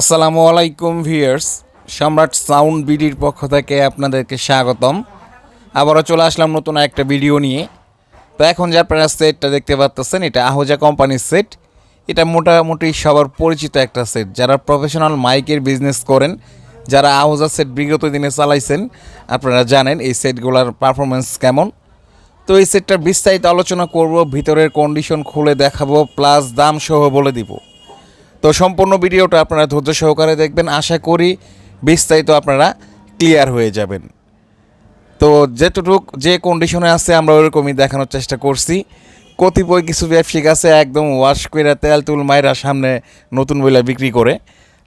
আসসালামু আলাইকুম ভিউয়ার্স, সম্রাট সাউন্ড বিডির পক্ষ থেকে আপনাদেরকে স্বাগতম। আবারও চলে আসলাম নতুন একটা ভিডিও নিয়ে। তো এখন যে আপনারা সেটটা দেখতে পাচ্ছেন এটা আহোজা কোম্পানির সেট। এটা মোটামুটি সবার পরিচিত একটা সেট। যারা প্রফেশনাল মাইকের বিজনেস করেন, যারা আহোজা সেট বিগত দিনে চালাইছেন, আপনারা জানেন এই সেটগুলোর পারফরমেন্স কেমন। তো এই সেটটার বিস্তারিত আলোচনা করব, ভিতরের কন্ডিশন খুলে দেখাবো, প্লাস দাম সহ বলে দিব। তো সম্পূর্ণ ভিডিওটা আপনারা ধৈর্য সহকারে দেখবেন। আশা করি বিস্তারিত আপনারা ক্লিয়ার হয়ে যাবেন। তো যেটুক যে কন্ডিশনে আছে, আমরা ওরকমই দেখানোর চেষ্টা করছি। কতিপয় কিছু ব্যবসায়িক আছে, একদম ওয়াশ করে তেল তুল মাইরা সামনে নতুন বইলা বিক্রি করে।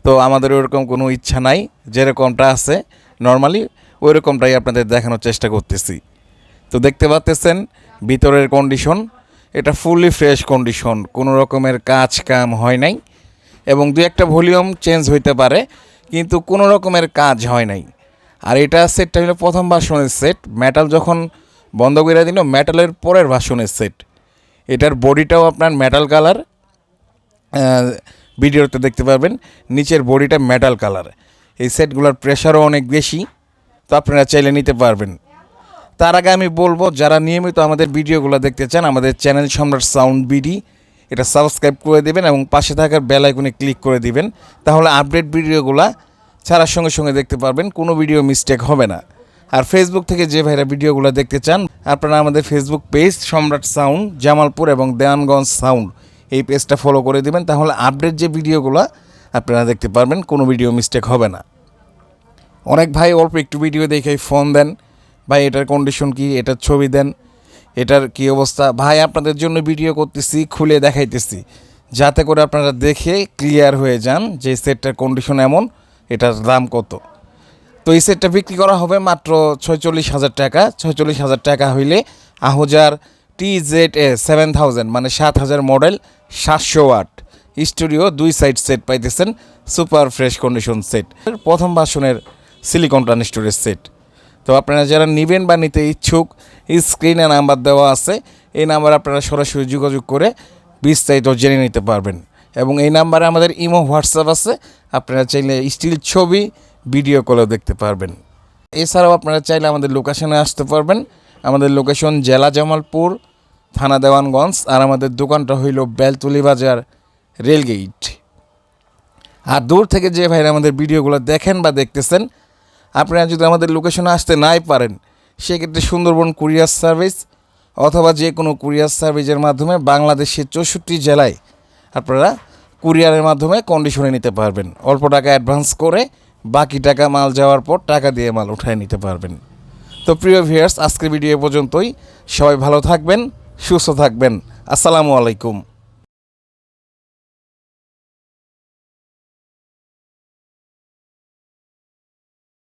তো আমাদের ওরকম কোনো ইচ্ছা নাই, যেরকমটা আছে। নর্মালি ওইরকমটাই আপনাদের দেখানোর চেষ্টা করতেছি। তো দেখতে পাচ্তেছেন, ভিতরের কন্ডিশন এটা ফুললি ফ্রেশ কন্ডিশন কোনো রকমের কাজ কাম হয় নাই। এবং দু একটা ভলিউম চেঞ্জ হইতে পারে, কিন্তু কোনো রকমের কাজ হয় নাই। আর এটা সেটটা হলো প্রথম ভার্সনের সেট মেটাল যখন বন্ধ করে দিল মেটালের পরের ভার্সনের সেট এটার বডিটাও আপনার মেটাল কালার ভিডিওতে দেখতে পারবেন। নিচের বডিটা মেটাল কালার এই সেটগুলোর প্রেশারও অনেক বেশি, তো আপনারা চাইলে নিতে পারবেন। তার আগে আমি বলব, যারা নিয়মিত আমাদের ভিডিওগুলো দেখতে চান, আমাদের চ্যানেল সম্রাট সাউন্ড বিডি এটা সাবস্ক্রাইব করে দেবেন এবং পাশে থাকার বেল ক্লিক করে দিবেন, তাহলে আপডেট ভিডিওগুলো ছাড়ার সঙ্গে সঙ্গে দেখতে পারবেন, কোনো ভিডিও মিস্টেক হবে না। আর ফেসবুক থেকে যে ভাইরা ভিডিওগুলো দেখতে চান, আপনারা আমাদের Facebook page Samrat sound Jamalpur এবং দেওয়ানগঞ্জ সাউন্ড এই পেজটা ফলো করে দিবেন, তাহলে আপডেট যে ভিডিওগুলো আপনারা দেখতে পারবেন, কোনো ভিডিও মিস্টেক হবে না। অনেক ভাই অল্প একটু ভিডিও দেখে ফোন দেন, ভাই এটার কন্ডিশন কি, এটার ছবি দেন এটার কি অবস্থা? ভাই, আপনাদের জন্য ভিডিও করতেছি, খুলে দেখাইতেছি। যাতে করে আপনারা দেখে ক্লিয়ার হয়ে যান যে সেটটার কন্ডিশন এমন, এটার দাম কত। তো এই সেটটা বিক্রি করা হবে মাত্র ছয়চল্লিশ হাজার টাকা। ছয়চল্লিশ হাজার টাকা হইলে আহজার T Z A seven thousand মানে সাত হাজার মডেল সাতশো ওয়াট স্টুডিও, দুই সাইড সেট পাইতেছেন, সুপার ফ্রেশ কন্ডিশন সেট। প্রথম ভাষণের সিলিকন ট্রানস্টোরের সেট। তো আপনারা যারা নেবেন বা নিতে ইচ্ছুক স্ক্রিনে নাম্বার দেওয়া আছে, এই নাম্বারে আপনারা সরাসরি যোগাযোগ করে বিস্তারিত জেনে নিতে পারবেন। এবং এই নাম্বারে আমাদের ইমো হোয়াটসঅ্যাপ আছে, আপনারা চাইলে স্টিল ছবি ভিডিও কলেও দেখতে পারবেন। এছাড়াও আপনারা চাইলে আমাদের লোকেশনে আসতে পারবেন। আমাদের লোকেশন জেলা জামালপুর, থানা দেওয়ানগঞ্জ, আর আমাদের দোকানটা হইল বেলতুলি বাজার, রেলগেট। আর দূর থেকে যে ভাইরা আমাদের ভিডিওগুলো দেখেন বা দেখতেছেন আপনারা যদি আমাদের লোকেশনে আসতে নাই পারেন, সেক্ষেত্রে সুন্দরবন কুরিয়ার সার্ভিস অথবা যে কোনো কুরিয়ার সার্ভিসের মাধ্যমে বাংলাদেশের চৌষট্টি জেলায় আপনারা কুরিয়ারের মাধ্যমে কন্ডিশনে নিতে পারবেন। অল্প টাকা অ্যাডভান্স করে বাকি টাকা মাল যাওয়ার পর টাকা দিয়ে মাল উঠায় নিতে পারবেন। তো প্রিয় ভিউয়ার্স আজকের ভিডিও পর্যন্তই। সবাই ভালো থাকবেন, সুস্থ থাকবেন। আসসালামু আলাইকুম।